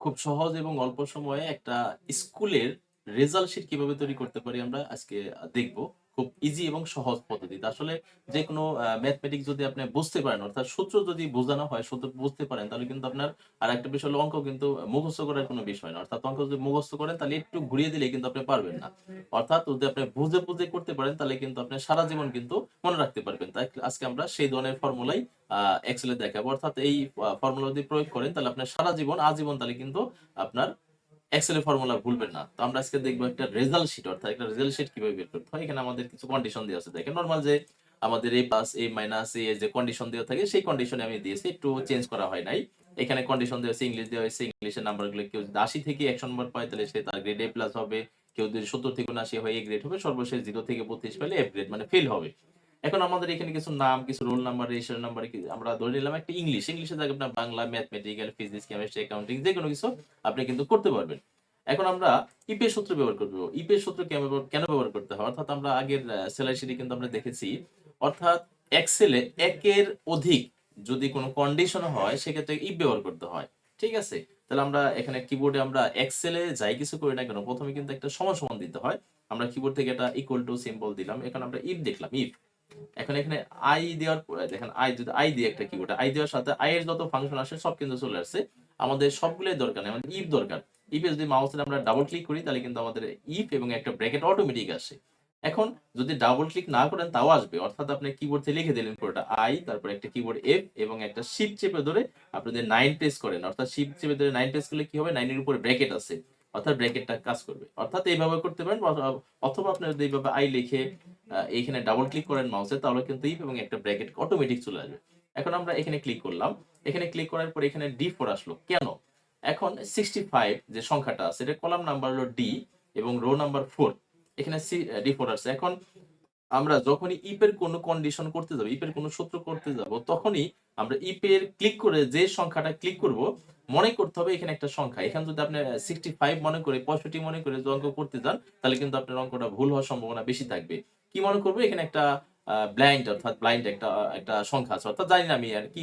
খুব সহজ এবং অল্প সময়ে একটা স্কুলের রেজাল্ট শিট কীভাবে তৈরি করতে পারি আমরা আজকে দেখব। খুব ইজি এবং সহজ পদ্ধতিতে। আসলে যে কোনো ম্যাথমেটিক্স যদি আপনি বুঝতে পারেন, অর্থাৎ সূত্র যদি বোঝানো হয়, সূত্র বুঝতে পারেন, তাহলে কিন্তু আপনার আর একটা বিষয় অঙ্ক কিন্তু মুখস্থ করার কোনো বিষয় না। অর্থাৎ অঙ্ক যদি মুখস্থ করেন, তাহলে একটু ঘুরিয়ে দিলে কিন্তু আপনি পারবেন না। অর্থাৎ যদি আপনি বুঝে বুঝে করতে পারেন, তাহলে কিন্তু আপনি সারা জীবন কিন্তু মনে রাখতে পারবেন। তাই আজকে আমরা সেই ধরনের ফর্মুলাই আহ এক্সেলে দেখাবো। অর্থাৎ এই ফর্মুলা যদি প্রয়োগ করেন, তাহলে আপনার সারা জীবন, আজীবন তাহলে কিন্তু আপনার এক্সেলের ফর্মুলা ভুলবেন না। তো আমরা আজকে দেখব একটা রেজাল্ট শিট অর্থাৎ একটা রেজাল্ট শিট কীভাবে বের করতে হয়। এখানে আমাদের কিছু কন্ডিশন দেওয়া আছে। দেখেন নর্মাল যে আমাদের এ প্লাস এ মাইনাস এ যে কন্ডিশন দেওয়া থাকে, সেই কন্ডিশনে আমি দিয়েছি। একটু চেঞ্জ করা হয় নাই। এখানে কন্ডিশন দেওয়া আছে ইংলিশ দেওয়া হয়েছে ইংলিশের নাম্বারগুলো কেউ যদি আশি থেকে একশো নম্বর পায়, তাহলে সে তার গ্রেড এ প্লাস হবে। কেউ যদি সত্তর থেকে উনআশি হয় এ গ্রেড হবে, সর্বশেষ জিরো থেকে বত্রিশ পেলে এফ গ্রেড মানে ফেল হবে। এখন আমাদের এখানে কিছু নাম, কিছু রোল নাম্বার রেজিস্টার নাম্বার আমরা ধরে নিলাম একটা ইংলিশ। ইংলিশে জায়গায় আপনার Bangla, mathematical, physics, chemistry, accounting, যে কোনো কিছু আপনি কিন্তু করতে পারবেন। এখন আমরা ইপের সূত্র ব্যবহার করব। ইপের সূত্র কেন ব্যবহার- করতে হয়? অর্থাৎ আমরা আগের সেলাইশিটি কিন্তু আমরা দেখেছি, অর্থাৎ এক্সেলে একের অধিক যদি কোনো কন্ডিশন হয়, সেক্ষেত্রে ইপ ব্যবহার করতে হয়। ঠিক আছে? তাহলে আমরা এখানে কিবোর্ডে আমরা এক্সেলে যাই কিছু করি না কেন, প্রথমে কিন্তু একটা সমান সমান দিতে হয়। আমরা কিবোর্ড থেকে একটা ইকুয়াল টু সিম্বল দিলাম। এখন আমরা ইফ দেখলাম ইফ এখন এখানে আই দেওয়ার পরে দেখেন আই যদি আই দিয়ে একটা কিবোর্ডে আই দেওয়ার সাথে আই এর যত ফাংশন আসে, সব কিন্তু চলে আসছে। আমাদের সবগুলোই দরকার নেই, আমাদের ইফ দরকার। ইফে যদি মাউসে আমরা ডাবল ক্লিক করি, তাহলে কিন্তু আমাদের ইফ এবং একটা ব্র্যাকেট অটোমেটিক আসে। এখন যদি ডাবল ক্লিক না করেন, তাও আসবে। অর্থাৎ আপনি কিবোর্ড থেকে লিখে দিলেন পুরোটা আই তারপর একটা কিবোর্ড এফ এবং একটা শিপ চেপে ধরে আপনি যদি নাইন প্রেস করেন। অর্থাৎ শিপ চেপে ধরে নাইন প্রেস করলে কি হবে? নাইনের উপরে ব্র্যাকেট আছে। অর্থাৎ ব্র্যাকেটটা কাজ করবে। অর্থাৎ এইভাবে করতে পারেন, অথবা- আপনি যদি এইভাবে আই লিখে এইখানে ডাবল ক্লিক করেন মাউসে তাহলে কিন্তু ইফ এবং একটা ব্র্যাকেট অটোমেটিক চলে আসবে। এখন আমরা এখানে ক্লিক করলাম। এখানে ক্লিক করার পর এখানে ডি ফোর আসলো। কেন? এখন সিক্সটি ফাইভ যে সংখ্যাটা আছে, এটা কলাম নাম্বার হলো ডি এবং রো নাম্বার ফোর এখানে সি ডি ফোর আসছে। এখন আমরা যখনই ইপের কোনো কন্ডিশন করতে যাব, ইপের কোনো সূত্র করতে যাব, তখনই আমরা ইপের ক্লিক করে যে সংখ্যাটা ক্লিক করব, মনে করতে হবে এখানে একটা সংখ্যা। এখানে যদি আপনি সিক্সটি ফাইভ মনে করে, পঁয়ষট্টি মনে করে অঙ্ক করতে যান, তাহলে কিন্তু আপনার অঙ্কটা ভুল হওয়ার সম্ভাবনা বেশি থাকবে। কি মনে করব? এখানে একটা ব্লাইন্ড অর্থাৎ ব্লাইন্ড একটা একটা সংখ্যা আছে। অর্থাৎ জানি না আমি আর কি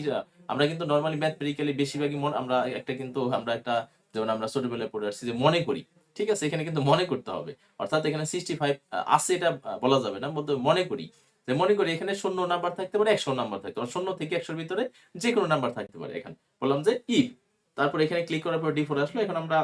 আমরা কিন্তু নর্মালি ম্যাথমেটিক্যালি বেশিরভাগই মন, আমরা একটা কিন্তু, আমরা একটা, যেমন আমরা ছোটবেলায় পড়ে আসছি যে মনে করি। ঠিক আছে, এখানে কিন্তু মনে করতে হবে। অর্থাৎ এখানে সিক্সটি ফাইভ আছে এটা বলা যাবে না, বলতে মনে করি। মনে করি এখানে শূন্য নাম্বার থাকতে পারে, একশো নাম্বার থাকতে পারে, শূন্য থেকে একশোর ভিতরে যে কোনো নাম্বার থাকতে পারে এখানে। বললাম যে ইফ তারপর এখানে ক্লিক করার পর ডিফোর আসলো, এখন আমরা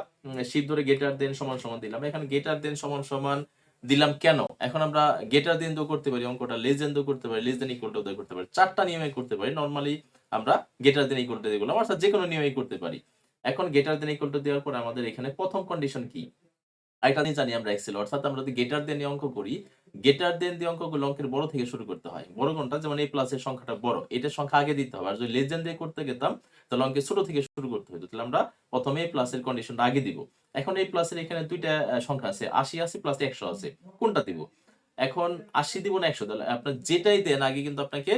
শিপ ধরে গেটার দেন সমান সমান দিলাম। এখানে গেটার দেন সমান সমান দিলাম কেন? এখন আমরা গেটার দেন তো করতে পারি, অঙ্কটা লেস দেন তো করতে পারি লেস দেন ইকুয়াল টু করতে পারি। চারটা নিয়মে করতে পারি নর্মালি আমরা গেটার দেন ইকুয়াল টু দিয়ে করলাম অর্থাৎ যে কোনো নিয়মে করতে পারি। এখন গেটার দেন ইকুয়াল টু দেওয়ার পর আমাদের এখানে প্রথম কন্ডিশন কি? এটা নিয়ে জানি আমরা এক্সেল অর্থাৎ আমরা যদি গেটার দেন অঙ্ক করি গেটার দেন দিয়ে অঙ্কগুলো অঙ্কের বড় থেকে শুরু করতে হয়। বড় কোনটা? যেমন এই প্লাসের সংখ্যাটা বড়। এটার সংখ্যা আগে দিতে হবে। আর যদি লেস দেন দিয়ে করতে গেতাম, তাহলে অঙ্কের ছোট থেকে শুরু করতে হতো তাহলে আমরা প্রথমে এই প্লাসের কন্ডিশনটা আগে দিব। এখন এই প্লাসের এখানে দুইটা সংখ্যা আছে। আশি আছে প্লাস একশো আছে। কোনটা দিব? এখন আশি দিব না একশো। তাহলে আপনার যেটাই দেন, আগে কিন্তু আপনাকে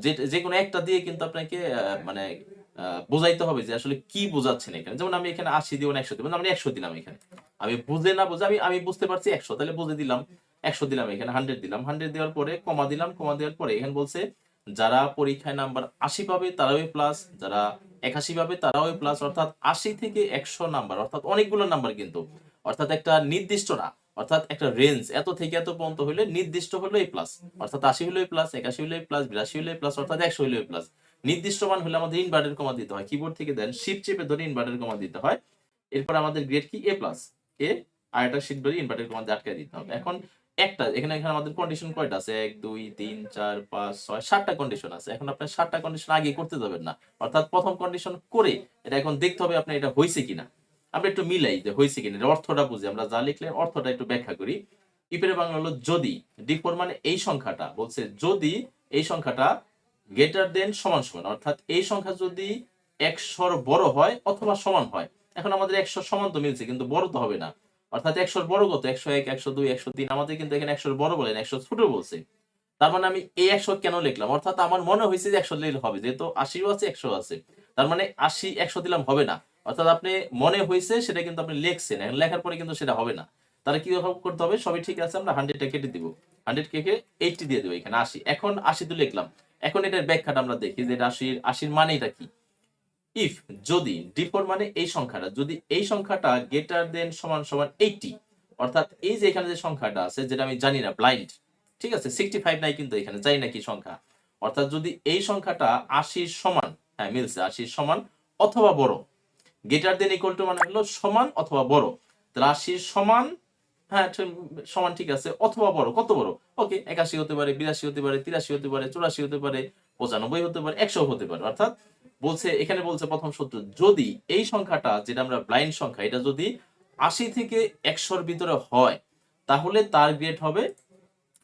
যে- কোনো একটা দিয়ে কিন্তু আপনাকে মানে বোঝাইতে হবে যে আসলে কি বোঝাচ্ছেন এখানে। যেমন আমি এখানে আশি দিব না একশো দিব না, আমি একশো দিলাম এখানে। আমি বুঝে না বুঝে আমি আমি বুঝতে পারছি একশো তাহলে বুঝে দিলাম। একশো দিলাম এখানে হান্ড্রেড দিলাম। হান্ড্রেড দেওয়ার পরে কমা দিলাম কমা দেওয়ার পরে এখানে বলছে যারা পরীক্ষায় নাম্বার আশি পাবে তারাও প্লাস যারা একাশি পাবে তারাও প্লাস অর্থাৎ আশি থেকে একশো নাম্বার অর্থাৎ অনেকগুলো নাম্বার কিন্তু। অর্থাৎ একটা নির্দিষ্ট না অর্থাৎ একটা রেঞ্জ এত থেকে এত পর্যন্ত হলে নির্দিষ্ট হলো এই প্লাস অর্থাৎ আশি হলো প্লাস একাশি হলো প্লাস বিরাশি হলো প্লাস অর্থাৎ একশো হলো প্লাস নির্দিষ্ট মান হলে আমাদের ইনভার্টের কমা দিতে হয়। কিবোর্ড থেকে দেন শিপ চেপে ধরে ইনভার্টের কমা দিতে হয়। এরপর আমাদের গ্রেড কি? এ প্লাস এ আর একটা শিট ধরে ইনভার্টের কমা দিয়ে আটকায় দিতে হবে। এখন একটা, এখানে এখানে আমাদের কন্ডিশন কয়টা আছে? এক, দুই, তিন, চার, পাঁচ, ছয়, সাতটা কন্ডিশন আছে। এখন আপনার সাতটা কন্ডিশন আগে করতে যাবেন না। অর্থাৎ প্রথম কন্ডিশন করে এটা এখন দেখতে হবে আপনার এটা হয়েছে কিনা। আমরা একটু মিলাই যে হয়েছে কিনা অর্থটা বুঝি। আমরা যা লিখলে অর্থটা একটু ব্যাখ্যা করি। ইপের বাংলা হলো যদি ডিফোর মানে এই সংখ্যাটা। বলছে যদি এই সংখ্যাটা গ্রেটার দেন সমান সমান, অর্থাৎ এই সংখ্যা যদি একশোর বড় হয় অথবা সমান হয়। এখন আমাদের একশো সমান তো মিলছে, কিন্তু বড় তো হবে না। অর্থাৎ একশোর বড় কত? একশো এক, একশো দুই, একশো তিন। আমাদের কিন্তু এখানে একশোর বড় বলেন একশো ছোট বলছে। তার মানে আমি এই একশো কেন লিখলাম? অর্থাৎ আমার মনে হয়েছে যে একশো লিখলে হবে, যেহেতু আশিও আছে একশো আছে। তার মানে আশি, একশো দিলাম হবে না। অর্থাৎ আপনি মনে হয়েছে সেটা কিন্তু আপনি লিখছেন লেখার পরে কিন্তু সেটা হবে না। তাহলে কি করতে হবে? সবই ঠিক আছে, আমরা হান্ড্রেডটা কেটে দিব। হান্ড্রেড কেটে এইটটি দিয়ে দেবো এখানে, আশি। এখন আশি তো লিখলাম। এখন এটার ব্যাখ্যাটা আমরা দেখি যে এটা আশির আশির মানেটা কি? ইফ যদি ডিফোর মানে এই সংখ্যাটা, যদি এই সংখ্যাটা গ্রেটার দেন সমান সমান এইটি অর্থাৎ এই যে এখানে যে সংখ্যাটা আছে, যেটা আমি জানি না ব্লাইন্ড ঠিক আছে? সিক্সটি ফাইভ নাই কিন্তু এখানে, জানি না কি সংখ্যা। অর্থাৎ যদি এই সংখ্যাটা আশির সমান হ্যাঁ মিলছে, আশির সমান অথবা বড় গ্রেটার দেন ইকুয়াল টু মানে হলো সমান অথবা বড় আশির সমান হ্যাঁ সমান ঠিক আছে। অথবা বড়, কত বড়? ওকে একাশি হতে পারে, বিরাশি হতে পারে, তিরাশি হতে পারে, চুরাশি হতে পারে, পঁচানব্বই হতে পারে, একশো হতে পারে। অর্থাৎ বলছে, এখানে বলছে প্রথম সূত্র, যদি এই সংখ্যাটা, যেটা আমরা ব্লাইন্ড সংখ্যা, এটা যদি আশি থেকে একশোর ভিতরে হয়, তাহলে তার গ্রেড হবে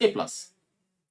এ প্লাস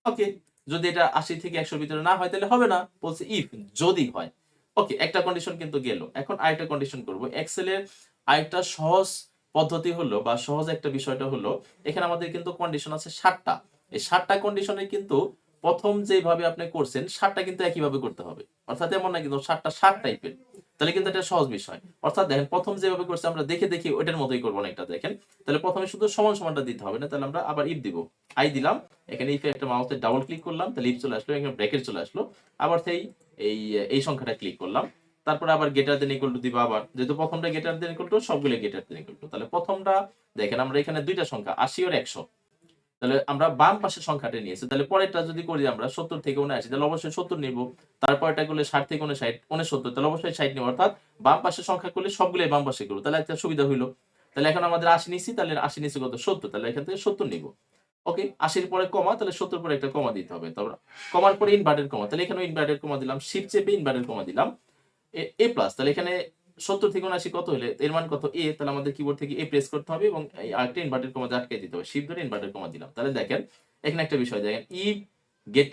ওকে যদি এটা আশি থেকে একশোর ভিতরে না হয়, তাহলে হবে না। বলছে ইফ যদি হয়। ওকে একটা কন্ডিশন কিন্তু গেল। এখন আরেকটা কন্ডিশন করব। এক্সেলের আরেকটা সহজ পদ্ধতি হলো বা সহজ একটা বিষয়টা হলো, এখানে আমাদের কিন্তু কন্ডিশন আছে ষাটটা এই ষাটটা কন্ডিশনে কিন্তু প্রথম যেভাবে আপনি করছেন ষাটটা কিন্তু একইভাবে করতে হবে। অর্থাৎ এমন না কিন্তু ষাটটা ষাট টাইপের তাহলে কিন্তু এটা সহজ বিষয়। অর্থাৎ দেখেন, প্রথম যেভাবে করছে আমরা দেখে দেখে ওইটার মতোই করব না এটা দেখেন। তাহলে প্রথমে শুধু সমান সমানটা দিতে হবে না তাহলে আমরা আবার ইফ দিব। আই দিলাম, এখানে ইফে একটা মাউসে ডাবল ক্লিক করলাম, তাহলে ইফ চলে আসলো, এখানে ব্রেকেট চলে আসলো। আবার সেই, এই এই সংখ্যাটা ক্লিক করলাম। তারপরে আবার গেটার দেন ইকুয়াল টু দিব আবার। যেহেতু প্রথমটা গেটার দেন ইকুয়াল টু সবগুলো গেটার দেন ইকুয়াল টু তাহলে প্রথমটা, দেখেন আমরা এখানে দুইটা সংখ্যা, আশি আর একশো। তাহলে আমরা বাম পাশের সংখ্যাটা নিয়েছি। তাহলে পরেরটা যদি করি আমরা সত্তর থেকে উনআশি, তাহলে অবশ্যই সত্তর নিব। তারপরটা করলে ষাট থেকে উনষাট, উনসত্তর, তাহলে অবশ্যই ষাট নিব। অর্থাৎ বাম পাশের সংখ্যা করলে সবগুলোই বাম পাশে করব। তাহলে একটা সুবিধা হইল। তাহলে এখন আমাদের আশি নিচ্ছি তাহলে আশি নিচ্ছি কত? সত্তর। তাহলে এখান থেকে সত্তর নিব। ওকে, আশির পরে কমা, তাহলে সত্তর পরে একটা কমা দিতে হবে। তারপর কমার পরে ইনভার্টেড কমা। তাহলে এখানে ইনভার্টেড কমা দিলাম। শিপ চেপে ইনভার্টেড কমা দিলাম। এ প্লাস তাহলে এখানে সত্তর থেকে উনআশি কত হলে এর মান কত? এ তাহলে আমাদের কিবোর্ড থেকে এ প্রেস করতে হবে এবং আরেকটা ইনভার্টেড কমা আটকে দিতে হবে। শিপ ধরে ইনভার্টেড কমা দিলাম। তাহলে দেখেন, এখানে একটা বিষয় দেখেন ই get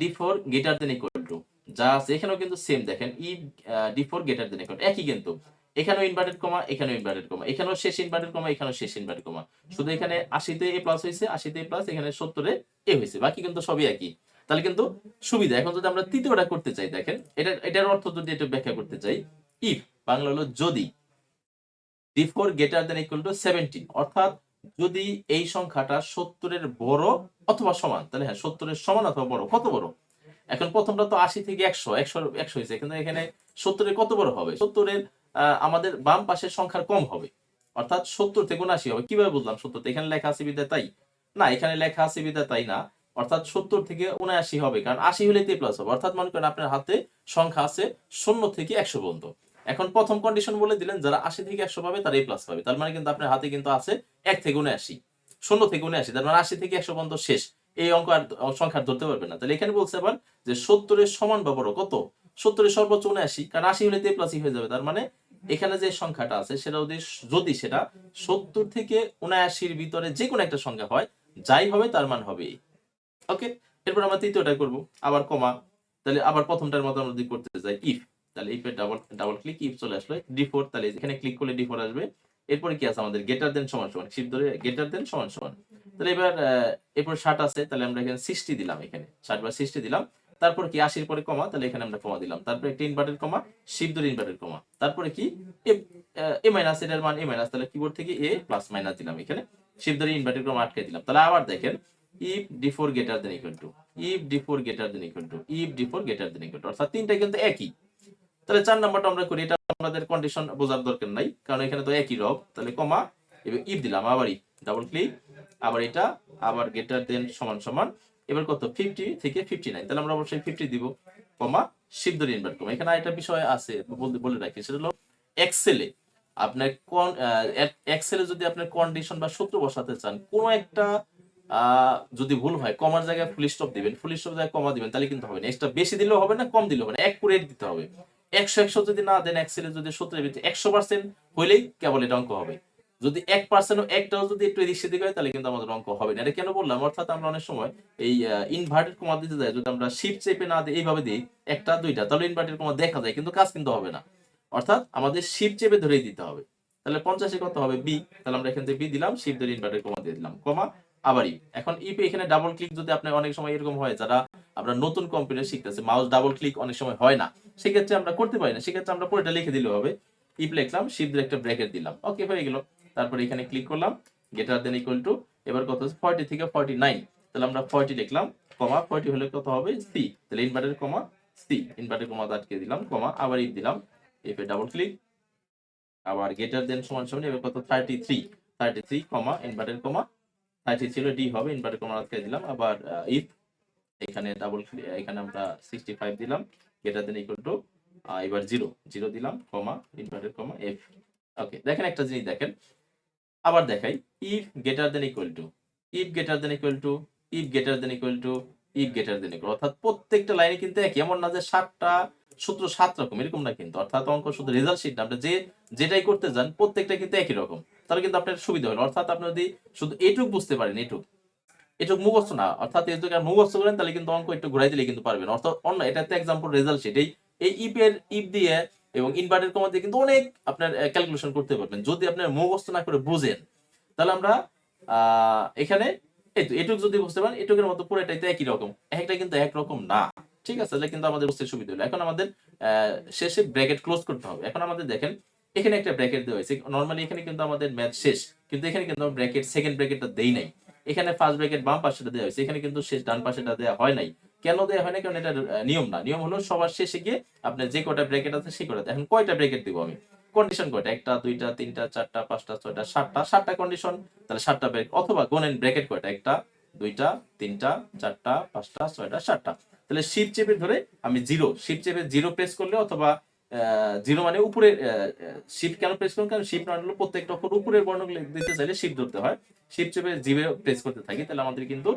D four greater than equal to যা আছে, এখানেও কিন্তু সেম দেখেন ই D four greater than equal একই কিন্তু। এখানেও ইনভার্টেড কমা, এখানেও ইনভার্টেড কমা। এখানেও শেষ ইনভার্টেড কমা, এখানেও শেষ ইনভার্টেড কমা। শুধু এখানে আশিতে এ প্লাস হয়েছে, আশিতে এ প্লাস এখানে সত্তরে এ হয়েছে। বাকি কিন্তু সবই একই। তাহলে কিন্তু সুবিধা। এখন যদি আমরা তৃতীয়টা করতে চাই, দেখেন, এটা, এটার অর্থ যদি একটু ব্যাখ্যা করতে চাই ইফ বাংলা হলো যদি D four greater than equal to seventeen অর্থাৎ যদি এই সংখ্যাটা সত্তরের বড় অথবা সমান, তাহলে হ্যাঁ সত্তরের সমান অথবা বড়, কত বড়? এখন প্রথমটা তো আশি থেকে একশো একশো একশো হয়েছে, কিন্তু এখানে সত্তরের কত বড় হবে? সত্তরের আমাদের বাম পাশের সংখ্যার কম হবে, অর্থাৎ সত্তর থেকে উনআশি হবে। কীভাবে বুঝলাম সত্তর? এখানে লেখা আছে বিদ্যা তাই না, এখানে লেখা আছে বিদ্যা তাই না। অর্থাৎ সত্তর থেকে উনআশি হবে, কারণ আশি হলে তে প্লাস হবে। অর্থাৎ মনে করেন আপনার হাতে সংখ্যা আছে শূন্য থেকে একশো পর্যন্ত। এখন প্রথম কন্ডিশন বলে দিলেন, যারা আশি থেকে একশো পাবে, তারা এই প্লাস পাবে। তার মানে কিন্তু আপনার হাতে কিন্তু আছে এক থেকে উনআশি। শূন্য থেকে উনআশি, তার মানে আশি থেকে একশো পর্যন্ত শেষ। এই অঙ্ক আর সংখ্যা ধরতে পারবে না। তাহলে এখানে বলছে আবার যে সত্তরের সমান বা বড় কত? সত্তরের সর্বোচ্চ উনআশি, কারণ আশি হলে তে প্লাসই হয়ে যাবে। তার মানে এখানে যে সংখ্যাটা আছে, সেটা যদি যদি সেটা সত্তর থেকে উনআশির ভিতরে যে কোনো একটা সংখ্যা হয়, যাই হবে তার মান হবে ওকে এরপর আমরা তৃতীয়টা করব। আবার কমা, তাহলে আবার প্রথমটার মতো আমরা যদি করতে যাই ইফ তাহলে ইফে ডাবল ডাবল ক্লিক ইফ চলে আসলো ডি ফোর তাহলে এখানে ক্লিক করলে ডি ফোর আসবে। এরপরে কি আছে আমাদের? গেটার দেন সমান সমান শিপ ধরে গেটার দেন সমান সমান। তাহলে এবার এরপর ষাট আছে, তাহলে আমরা এখানে সিক্সটি দিলাম এখানে। ষাট বা সিক্সটি দিলাম। তারপর কি আশির পরে কমা, তাহলে এখানে আমরা কমা দিলাম। তারপরে একটা ইনভার্টেড কমা শিপ ধরে ইনভার্টেড কমা। তারপরে কি? এ মাইনাস এটার মান এ মাইনাস তাহলে কিবোর্ড থেকে এ প্লাস মাইনাস দিলাম এখানে। শিপ ধরে ইনভার্টেড কমা আটকে দিলাম। তাহলে আবার দেখেন if D four greater than equal to if D four greater than equal to if D four greater than equal to অর্থাৎ তিনটা কিন্তু একই। তাহলে চার নাম্বারটা আমরা করি, এটা আমাদের কন্ডিশন বোঝার দরকার নাই, কারণ এখানে তো একই রব। তাহলে কমা, এবার ইফ দিলাম, আবার ইফ ডাবল ক্লিক আবার এটা, আবার গেটার দেন সমান সমান। এবার কত? ফিফটি থেকে ফিফটি নাইন তাহলে আমরা অবশ্যই ফিফটি দিব, কমা ধরে ইনভার্ট কমা। এখানে একটা বিষয় আছে, বলে রাখি, সেটা হলো এক্সেলে আপনার কোন এক্সেলে যদি আপনার কন্ডিশন বা সূত্র বসাতে চান, কোন একটা যদি ভুল হয়, কমার জায়গায় ফুল স্টপ দিবেন। ফুল স্টপ জায়গায় কমা দিবেন, তাহলে কিন্তু হবে না। এক্সট্রা বেশি দিলেও হবে না, কম দিলেও হবে না। অ্যাকুরেট দিতে হবে। একশো একশো যদি না দেন এক্সেলে যদি সূত্রের ভিত্তি একশো পার্সেন্ট হইলেই কেবল এটা অঙ্ক হবে। যদি এক পার্সেন্ট একটাও যদি একটু এদিক সেদিক হয়, তাহলে কিন্তু আমাদের অঙ্ক হবে না। এটা কেন বললাম? অর্থাৎ আমরা অনেক সময় এই ইনভার্টেড কমা দিতে যাই। যদি আমরা শিপ চেপে না দিই, এইভাবে দিই, একটা, দুইটা, তাহলে ইনভার্টেড কমা দেখা যায়, কিন্তু কাজ কিন্তু হবে না। অর্থাৎ আমাদের শিপ চেপে ধরেই দিতে হবে। তাহলে পঞ্চাশে কত হবে? বি তাহলে আমরা এখান থেকে বি দিলাম শিপ ধরে ইনভার্টেড কমা দিয়ে দিলাম। কমা আবার এখন ইপ এখানে ডাবল ক্লিক যদি আপনার অনেক সময় এরকম হয়, যারা আমরা নতুন কম্পিউটার শিখতেছে মাউস ডাবল ক্লিক অনেক সময় হয় না, সেক্ষেত্রে আমরা করতে পারি না। সেক্ষেত্রে আমরা পুরোটা লিখে দিলে হবে। ইপ লিখলাম দিয়ে একটা ব্র্যাকেট দিলাম। ওকে হয়ে গেল। তারপরে এখানে ক্লিক করলাম গেটার দেন ইকুয়াল টু এবার কত হচ্ছে? ফর্টি থেকে ফর্টি নাইন তাহলে আমরা ফর্টি লিখলাম কমা ফর্টি হলে কত হবে? সি তাহলে inverted comma C inverted comma আটকে দিলাম কমা আবার ইপ দিলাম। এফ ডাবল ক্লিক আবার গেটার দেন সমান সমান, এবার কত? Thirty three thirty three comma inverted comma thirty ছিল ডি হবে ইনভার্টেড কমা রাখতে দিলাম। আবার ইফ এখানে ডাবল এখানে আমরা সিক্সটি ফাইভ দিলাম গেটার দেন ইকুয়াল টু এবার জিরো জিরো দিলাম, কমা ইনভার্টেড কমা এফ ওকে দেখেন একটা জিনিস দেখেন। আবার দেখাই if greater than equal to if greater than equal to if greater than equal to if greater than equal অর্থাৎ প্রত্যেকটা লাইনে কিন্তু একই, এমন না যে সাতটা সূত্র সাত রকম, এরকম না কিন্তু। অর্থাৎ অঙ্ক শুধু রেজাল্ট শিট আমরা যে, যেটাই করতে যান, প্রত্যেকটা কিন্তু একই রকম। তাহলে কিন্তু আপনার সুবিধা হলো। অর্থাৎ আপনি যদি শুধু এটুক বুঝতে পারেন, এটুক। এটুক মুখস্থ না, অর্থাৎ এই যদি মুখস্থ করেন, তাহলে কিন্তু অঙ্ক একটু ঘুরাই দিলে কিন্তু পারবেন। অর্থাৎ অন্য, এটা তো এক্সাম্পল রেজাল্ট শিট এই এই ইপের ইপ দিয়ে এবং ইনভার্টেড কমা দিয়ে কিন্তু অনেক আপনার ক্যালকুলেশন করতে পারবেন। যদি আপনার মুখস্থ না করে বুঝেন, তাহলে আমরা এখানে এই তো, এটুক যদি বুঝতে পারেন, এটুকের মতো পুরোটাই তো একই রকম। একটা কিন্তু এক রকম না। ঠিক আছে? তাহলে কিন্তু আমাদের বুঝতে সুবিধা হলো। এখন আমাদের শেষে ব্র্যাকেট ক্লোজ করতে হবে। এখন আমাদের দেখেন এখানে একটা ব্র্যাকেট দেওয়া হয়েছে। নর্মালি এখানে কিন্তু আমাদের ম্যাথ শেষ, কিন্তু এখানে কিন্তু ব্র্যাকেট সেকেন্ড ব্র্যাকেটটা দেই নাই। এখানে ফার্স্ট ব্র্যাকেট বাম পাশেটা দেওয়া হয়েছে, এখানে কিন্তু শেষ ডান পাশেটা দেওয়া হয় নাই। কেন দেওয়া হয় না কারণ এটা নিয়ম না। নিয়ম হলো সবার শেষে গিয়ে আপনার যে কটা ব্র্যাকেট আছে সেই কটা এখন কয়টা ব্র্যাকেট দিব আমি? কন্ডিশন কয়টা? একটা, দুইটা, তিনটা, চারটা, পাঁচটা, ছয়টা, সাতটা। সাতটা কন্ডিশন তাহলে সাতটা ব্র্যাকেট অথবা গোনেন ব্র্যাকেট কয়টা? একটা, দুইটা, তিনটা, চারটা, পাঁচটা, ছয়টা, সাতটা। তাহলে শিপ চেপে ধরে আমি জিরো শিপ চেপে জিরো প্রেস করলে অথবা জিরো মানে উপরে শিপ কেন প্রেস করুন? কারণ শিপ না হলো প্রত্যেকটা অক্ষর উপরের বর্ণগুলো দিতে চাইলে শিপ ধরতে হয়। শিপ চেপে জিরো প্রেস করতে থাকি, তাহলে আমাদের কিন্তু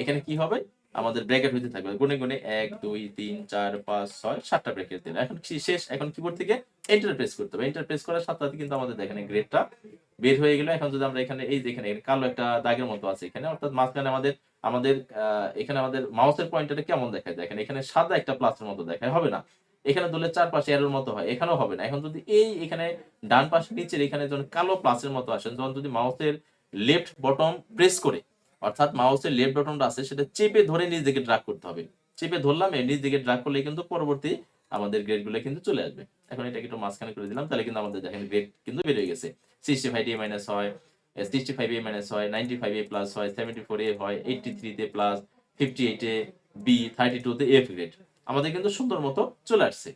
এখানে কি হবে? আমাদের ব্র্যাকেট হইতে থাকবে। গুনে গুনে এক, দুই, তিন, চার, পাঁচ, ছয়, সাতটা ব্র্যাকেট দিন এখন শেষ? এখন কিবোর্ড থেকে এন্টার প্রেস করতে হবে। এন্টার প্রেস করার সাথে কিন্তু আমাদের দেখেন গ্রেডটা বের হয়ে গেল। এখন যদি আমরা এখানে, এই যে এখানে কালো একটা দাগের মতো আছে এখানে, অর্থাৎ মাঝখানে আমাদের আমাদের এখানে আমাদের মাউসের পয়েন্টারটা কেমন দেখায়? দেখেন এখানে সাদা একটা প্লাসের মতো দেখায়। হবে না? এখানে ধরলে চারপাশে এরোর মতো হয়, এখানেও হবে না। এখন যদি এই এখানে ডান পাশে, নিচের এখানে যখন কালো প্লাসের মতো আসেন, যখন যদি মাউসের লেফট বটম প্রেস করে, অর্থাৎ মাউসের লেফট বটনটা আছে, সেটা চেপে ধরে নিজ দিকে ড্রাগ করতে হবে। চেপে ধরলাম, এই নিজ দিকে ড্রাগ করলে কিন্তু পরবর্তী আমাদের গ্রেডগুলো কিন্তু চলে আসবে। এখন এটাকে একটু মাঝখানে করে দিলাম, তাহলে কিন্তু আমাদের দেখেন গ্রেড কিন্তু বেড়ে গেছে। সিক্সটি ফাইভ এ মাইনাস হয় সিক্সটি ফাইভ এ মাইনাস হয় নাইনটি ফাইভ এ প্লাস হয় সেভেন্টি ফোর এ হয় এইটটি থ্রিতে প্লাস ফিফটি এইটে বি থার্টি টুতে এফ গ্রেড আমাদের কিন্তু সুন্দর মতো চলে আসছে।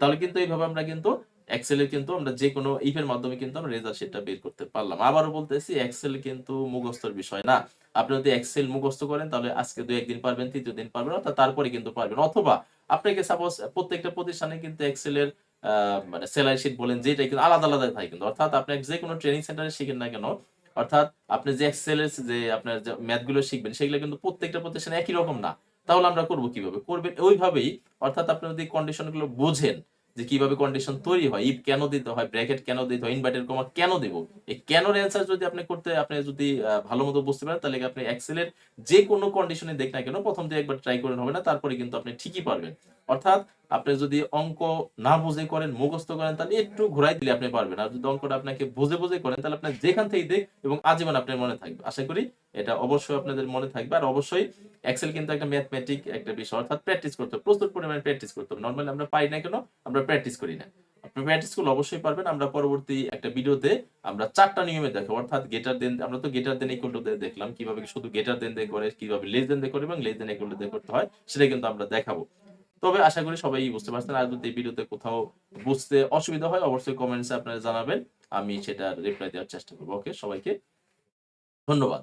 তাহলে কিন্তু এইভাবে আমরা কিন্তু এক্সেলে কিন্তু আমরা যে কোনো ইফের মাধ্যমে কিন্তু আমরা রেজাল্ট সেটটা বের করতে পারলাম। আবারও বলতেছি এক্সেল কিন্তু মুখস্থর বিষয় না। আপনি যদি এক্সেল মুখস্থ করেন, তাহলে আজকে দু একদিন পারবেন, তৃতীয় দিন পারবেন, অর্থাৎ তারপরে কিন্তু পারবেন। অথবা আপনাকে সাপোজ প্রত্যেকটা প্রতিষ্ঠানে কিন্তু এক্সেলের মানে স্যালারি শিট বলেন, যেটা কিন্তু আলাদা আলাদা থাকে কিন্তু। অর্থাৎ আপনি যে কোনো ট্রেনিং সেন্টারে শিখেন না কেন, অর্থাৎ আপনি যে এক্সেলের যে আপনার যে ম্যাথগুলো শিখবেন, সেগুলো কিন্তু প্রত্যেকটা প্রতিষ্ঠানে একই রকম না। তাহলে আমরা করব কীভাবে? করবেন ওইভাবেই, অর্থাৎ আপনি যদি কন্ডিশনগুলো বোঝেন যে কীভাবে কন্ডিশন তৈরি হয় ইফ কেন দিতে হয় ব্র্যাকেট কেন দিতে হয় ইনভার্টেড কমা কেন দেব, এই কেনর অ্যান্সার যদি আপনি করতে, আপনি যদি ভালো মতো বুঝতে পারেন, তাহলে আপনি এক্সেলের যে কোনো কন্ডিশনে দেখ না কেন, প্রথম দিয়ে একবার ট্রাই করেন হবে না, তারপরে কিন্তু আপনি ঠিকই পারবেন। অর্থাৎ আপনি যদি অঙ্ক না বুঝে করেন, মুখস্থ করেন, তাহলে একটু ঘুরাই দিলে আপনি পারবেন। আর যদি অঙ্কটা আপনাকে বুঝে বুঝে করেন, তাহলে আপনার যেখান থেকে দেখ এবং আজীবন আপনার মনে থাকবে। আশা করি এটা অবশ্যই আপনাদের মনে থাকবে। আর অবশ্যই এক্সেল কিন্তু একটা ম্যাথমেটিক একটা বিষয়, অর্থাৎ প্র্যাকটিস করতে প্রচুর পরিমাণে প্র্যাকটিস করতে হবে। নর্মালি আমরা পাই না কেন? আমরা প্র্যাকটিস করি না। আপনি প্র্যাকটিস করলে অবশ্যই পারবেন। আমরা পরবর্তী একটা ভিডিওতে আমরা চারটা নিয়মে দেখো অর্থাৎ গেটার দেন আমরা তো গেটার দেন ইকুয়াল টু দেখলাম। কীভাবে শুধু গেটার দেন দিয়ে করে, কীভাবে লেস দেন দিয়ে করে এবং লেস দেন ইকুয়াল টু দিয়ে করতে হয়, সেটা কিন্তু আমরা দেখাবো। তবে আশা করি সবাই বুঝতে পারছেন। আর যদি ভিডিওতে কোথাও বুঝতে অসুবিধা হয়, অবশ্যই কমেন্টসে আপনারা জানাবেন। আমি সেটা রিপ্লাই দেওয়ার চেষ্টা করব। ওকে সবাইকে ধন্যবাদ।